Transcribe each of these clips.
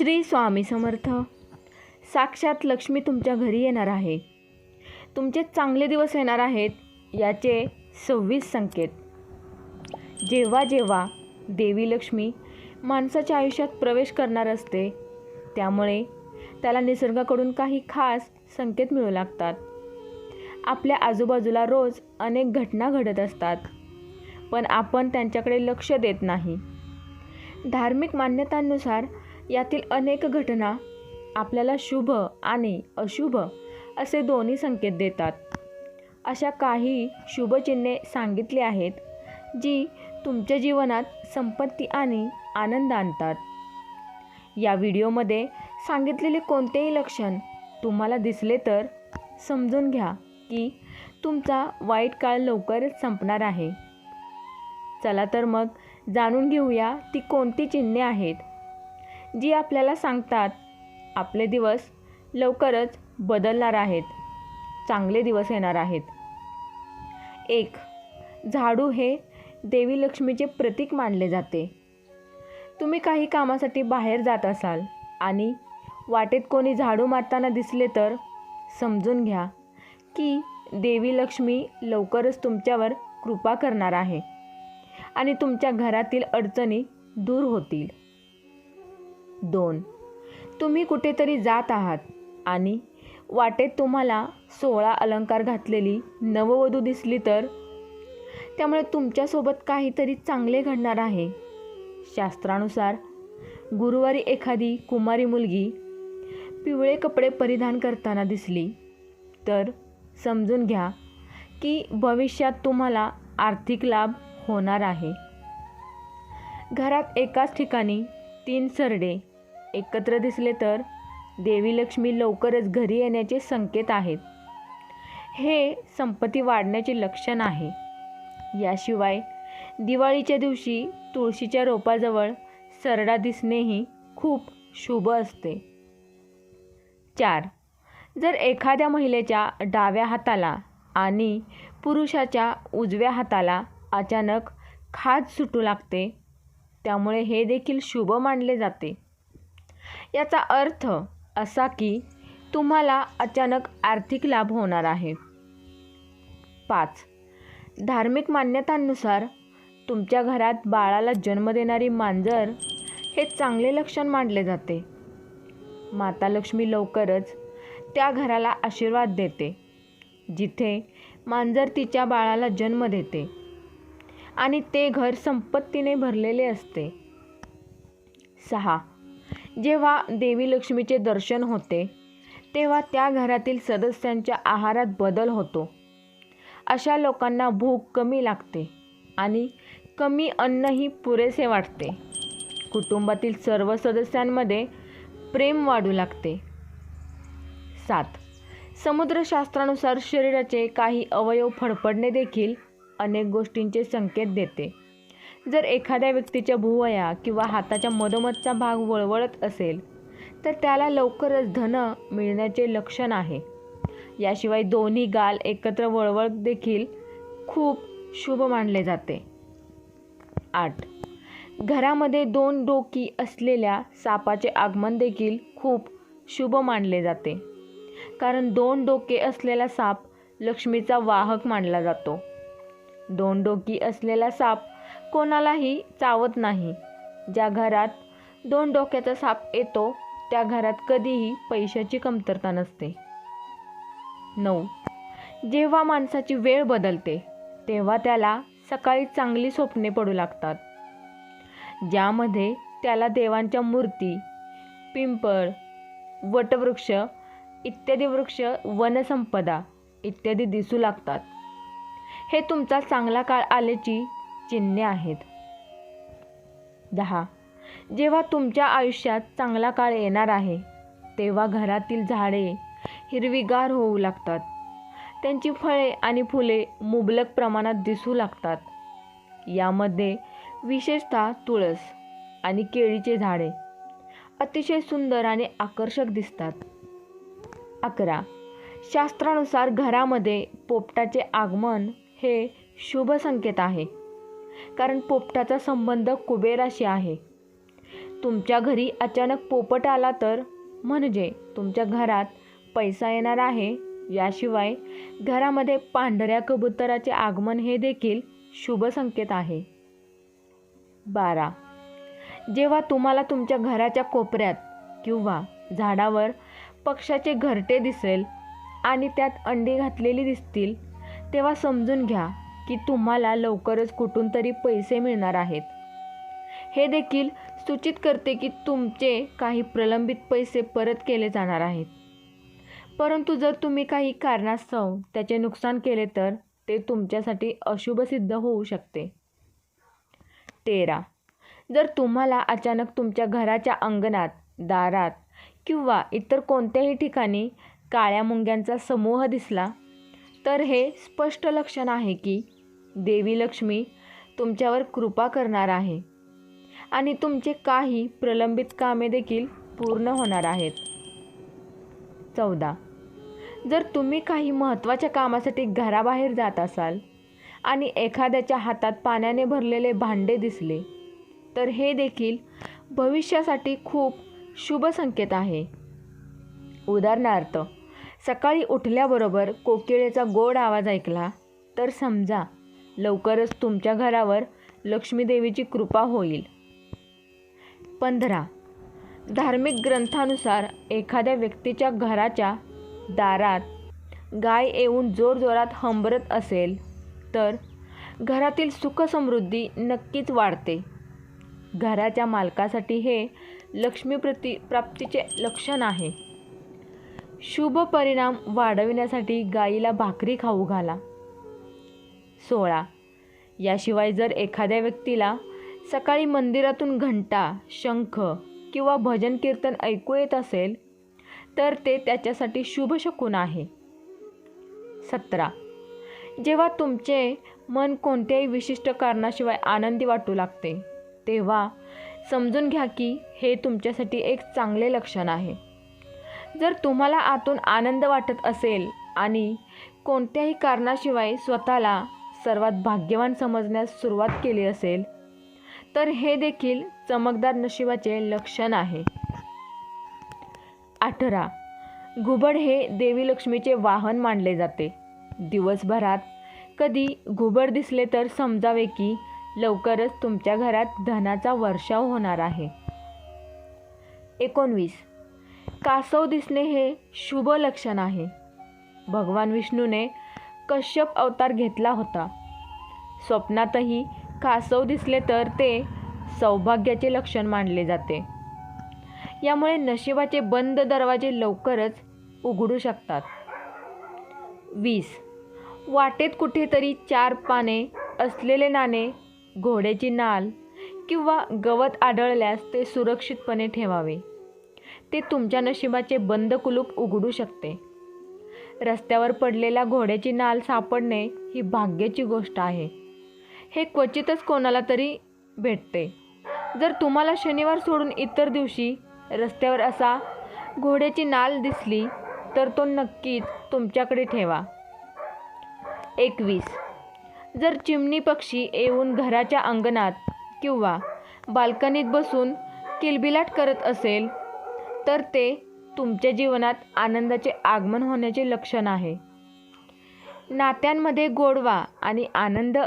श्री स्वामी समर्थ. साक्षात लक्ष्मी तुमच्या घरी येणार आहे. तुमचे चांगले दिवस येणार आहेत याचे सव्वीस संकेत. जेव्हा जेव्हा देवी लक्ष्मी माणसाच्या आयुष्यात प्रवेश करणार असते त्यामुळे त्याला निसर्गाकडून काही खास संकेत मिळू लागतात. आपल्या आजूबाजूला रोज अनेक घटना घडत असतात पण आपण त्यांच्याकडे लक्ष देत नाही. धार्मिक मान्यतांनुसार यातील अनेक घटना आपल्याला शुभ आणि अशुभ असे दोन्ही संकेत देतात. अशा काही शुभचिन्हे सांगितली आहेत जी तुमच्या जीवनात संपत्ती आणि आनंद आणतात. या व्हिडिओमध्ये सांगितलेले कोणतेही लक्षण तुम्हाला दिसले तर समजून घ्या की तुमचा वाईट काळ लवकरच संपणार आहे. चला तर मग जाणून घेऊया ती कोणती चिन्हे आहेत. जी आपल्याला सांगतात. आपले दिवस लवकरच बदलणार आहेत. चांगले दिवस येणार आहेत. एक झाडू हे देवी लक्ष्मीचे प्रतीक मानले जाते. तुम्ही काही कामासाठी बाहेर जात असाल आणि वाटेत कोणी झाडू मारताना दिसले तर समजून घ्या की देवी लक्ष्मी लवकरच तुमच्यावर कृपा करणार आहे आणि तुमच्या घरातील अडचणी दूर होतील. दोन. तुम्ही कुठेतरी जात आहात आणि वाटेत तुम्हाला सोळा अलंकार घातलेली नववधू दिसली तर? त्यामुळे तुमच्यासोबत काहीतरी चांगले घडणार आहे. शास्त्रानुसार गुरुवारी एखादी कुमारी मुलगी पिवळे कपडे परिधान करताना दिसली. तर समजून घ्या की भविष्यात तुम्हाला आर्थिक लाभ होणार आहे. घरात एकाच ठिकाणी तीन सरडे एकत्र दिसले तर देवी लक्ष्मी लवकरच घरी येण्याचे संकेत आहेत. हे संपत्ती वाढण्याचे लक्षण आहे. याशिवाय दिवाळीच्या दिवशी तुळशीच्या रोपाजवळ सरडा दिसणेही खूप शुभ असते. चार. जर एखाद्या महिलेच्या डाव्या हाताला आणि पुरुषाच्या उजव्या हाताला अचानक खाज सुटू लागते त्यामुळे हे देखील शुभ मानले जाते. याचा अर्थ असा की तुम्हाला अचानक आर्थिक लाभ होणार आहे. पाच. धार्मिक मान्यतांनुसार तुमच्या घरात बाळाला जन्म देणारी मांजर हे चांगले लक्षण मानले जाते. माता लक्ष्मी लवकरच त्या घराला आशीर्वाद देते जिथे मांजर तिच्या बाळाला जन्म देते आणि ते घर संपत्तीने भरलेले असते. सहा. जेव्हा देवी लक्ष्मीचे दर्शन होते तेव्हा त्या घरातील सदस्यांच्या आहारात बदल होतो. अशा लोकांना भूक कमी लागते आणि कमी अन्नही पुरेसे वाटते. कुटुंबातील सर्व सदस्यांमध्ये प्रेम वाढू लागते. सात. समुद्रशास्त्रानुसार शरीराचे काही अवयव फडफडणे देखील अनेक गोष्टींचे संकेत देते. जर एखाद्या व्यक्तीच्या भुवया किंवा हाताच्या मधोमधचा भाग वळवळत असेल तर त्याला लवकरच धन मिळण्याचे लक्षण आहे. याशिवाय दोन्ही गाल एकत्र वळवळ देखील खूप शुभ मानले जाते. आठ. घरामध्ये दोन डोकी असलेल्या सापाचे आगमन देखील खूप शुभ मानले जाते. कारण दोन डोके असलेला साप लक्ष्मीचा वाहक मानला जातो. दोन डोकी असलेला साप कोणालाही चावत नाही. ज्या घरात दोन डोक्याचा साप येतो त्या घरात कधीही पैशाची कमतरता नसते. नऊ. जेव्हा माणसाची वेळ बदलते तेव्हा त्याला सकाळी चांगली स्वप्ने पडू लागतात. ज्यामध्ये त्याला देवांच्या मूर्ती पिंपळ वटवृक्ष इत्यादी वृक्ष वनसंपदा इत्यादी दिसू लागतात. हे तुमचा चांगला काळ आल्याची चिन्हे आहेत. दहा. जेव्हा तुमच्या आयुष्यात चांगला काळ येणार आहे तेव्हा घरातील झाडे हिरवीगार होऊ लागतात. त्यांची फळे आणि फुले मुबलक प्रमाणात दिसू लागतात. यामध्ये विशेषतः तुळस आणि केळीचे झाडे अतिशय सुंदर आणि आकर्षक दिसतात. अकरा. शास्त्रानुसार घरामध्ये पोपटाचे आगमन हे शुभ संकेत आहे. कारण पोपटाचा संबंध कुबेराशी आहे. तुमच्या घरी अचानक पोपट आला तर म्हणजे तुमच्या घरात पैसा येणार आहे. याशिवाय घरामध्ये पांढऱ्या कबुतराचे आगमन हे देखील शुभ संकेत आहे. बारा. जेव्हा तुम्हाला तुमच्या घराच्या कोपऱ्यात किंवा झाडावर पक्षाचे घरटे दिसेल आणि त्यात अंडी घातलेली दिसतील तेव्हा समजून घ्या की तुम्हाला लवकरच कुठून तरी पैसे मिळणार आहेत. हे देखील सूचित करते की तुमचे काही प्रलंबित पैसे परत केले जाणार आहेत. परंतु जर तुम्ही काही कारणास्तव त्याचे नुकसान केले तर ते तुमच्यासाठी अशुभ सिद्ध होऊ शकते. तेरा. जर तुम्हाला अचानक तुमच्या घराच्या अंगणात दारात किंवा इतर कोणत्याही ठिकाणी काळ्या मुंग्यांचा समूह दिसला तर हे स्पष्ट लक्षण आहे की देवी लक्ष्मी तुमच्यावर कृपा करणार आहे. आणि तुमचे काही प्रलंबित कामे देखील पूर्ण होणार आहेत. चौदा. जर तुम्ही काही महत्त्वाच्या कामासाठी घराबाहेर जात असाल आणि एखाद्याच्या हातात पाण्याने भरलेले भांडे दिसले तर हे देखील भविष्यासाठी खूप शुभ संकेत आहे. उदाहरणार्थ सकाळी उठल्याबरोबर कोकिळेचा गोड आवाज ऐकला तर समजा लवकरच तुमच्या घरावर लक्ष्मीदेवीची कृपा होईल. पंधरा. धार्मिक ग्रंथानुसार एखाद्या व्यक्तीच्या घराच्या दारात गाय येऊन जोरजोरात हंबरत असेल तर घरातील सुखसमृद्धी नक्कीच वाढते. घराच्या मालकासाठी हे लक्ष्मीप्रती प्राप्तीचे लक्षण आहे. शुभ परिणाम वाढविण्यासाठी गाईला भाकरी खाऊ घाला. सोळा. याशिवाय जर एखाद्या व्यक्तीला सकाळी मंदिरातून घंटा शंख किंवा भजन कीर्तन ऐकू येत असेल तर ते त्याच्यासाठी शुभ शकून आहे. सतरा. जेव्हा तुमचे मन कोणत्याही विशिष्ट कारणाशिवाय आनंदी वाटू लागते तेव्हा समजून घ्या की हे तुमच्यासाठी एक चांगले लक्षण आहे. जर तुम्हाला आतून आनंद वाटत असेल आणि कोणत्याही कारणाशिवाय स्वतःला सर्वात भाग्यवान समजण्यास सुरुवात केली असेल तर हे देखील चमकदार नशिबाचे लक्षण आहे. अठरा. घुबड हे देवी लक्ष्मीचे वाहन मानले जाते. दिवसभरात कधी घुबड दिसले तर समजावे की लवकरच तुमच्या घरात धनाचा वर्षाव होणार आहे. एकोणवीस. कासव दिसणे हे शुभ लक्षण आहे. भगवान विष्णूने कश्यप अवतार घेतला होता. स्वप्नातही कासव दिसले तर ते सौभाग्याचे लक्षण मानले जाते. यामुळे नशिबाचे बंद दरवाजे लवकरच उघडू शकतात. वीस. वाटेत कुठेतरी चार पाने असलेले नाणे घोड्याची नाल किंवा गवत आढळल्यास ते सुरक्षितपणे ठेवावे. ते तुमच्या नशिबाचे बंद कुलूप उघडू शकते. रस्त्यावर पडलेल्या घोड्याची नाल सापडणे ही भाग्याची गोष्ट आहे. हे क्वचितच कोणाला तरी भेटते. जर तुम्हाला शनिवार सोडून इतर दिवशी रस्त्यावर असा घोड्याची नाल दिसली तर तो नक्कीच तुमच्याकडे ठेवा. एकवीस. जर चिमणी पक्षी येऊन घराच्या अंगणात किंवा बाल्कनीत बसून किलबिलाट करत असेल तर ते तुमच्या जीवनात आनंदाचे आगमन होण्याचे लक्षण आहे. नात्यांमध्ये गोडवा आणि आनंद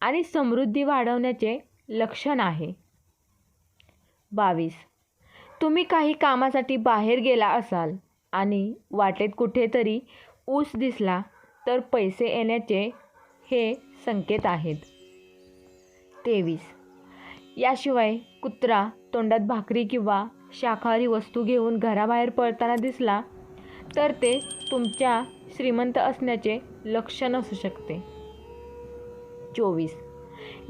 आणि समृद्धी वाढवण्याचे लक्षण आहे. बावीस. तुम्ही काही कामासाठी बाहेर गेला असाल आणि वाटेत कुठेतरी ऊस दिसला तर पैसे येण्याचे हे संकेत आहेत. तेवीस. याशिवाय कुत्रा तोंडात भाकरी किंवा शाकाहारी वस्तू घेऊन घराबाहेर पळताना दिसला तर ते तुमच्या श्रीमंत असण्याचे लक्षण असू शकते. चोवीस.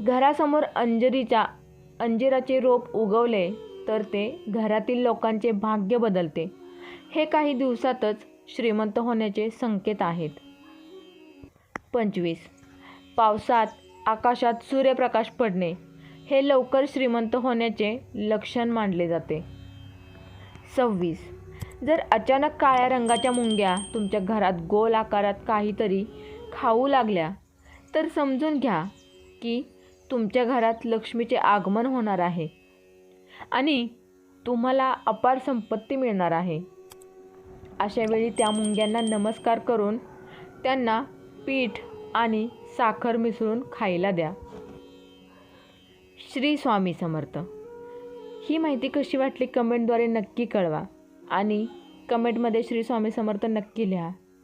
घरासमोर अंजरीच्या अंजिराचे रोप उगवले तर ते घरातील लोकांचे भाग्य बदलते. हे काही दिवसातच श्रीमंत होण्याचे संकेत आहेत. पंचवीस. पावसात आकाशात सूर्यप्रकाश पडणे हे लवकर श्रीमंत होण्याचे लक्षण मानले जाते. सव्वीस. जर अचानक काळ्या रंगाच्या मुंग्या तुमच्या घरात गोल आकारात काहीतरी खाऊ लागल्या तर समजून घ्या की तुमच्या घरात लक्ष्मीचे आगमन होणार आहे आणि तुम्हाला अपार संपत्ती मिळणार आहे. अशा वेळी त्या मुंग्यांना नमस्कार करून त्यांना पीठ आणि साखर मिसळून खायला द्या. श्री स्वामी समर्थ. ही माहिती कशी वाटली कमेंटद्वारे नक्की कळवा. आणि कमेंटमध्ये श्री स्वामी समर्थ नक्की लिहा.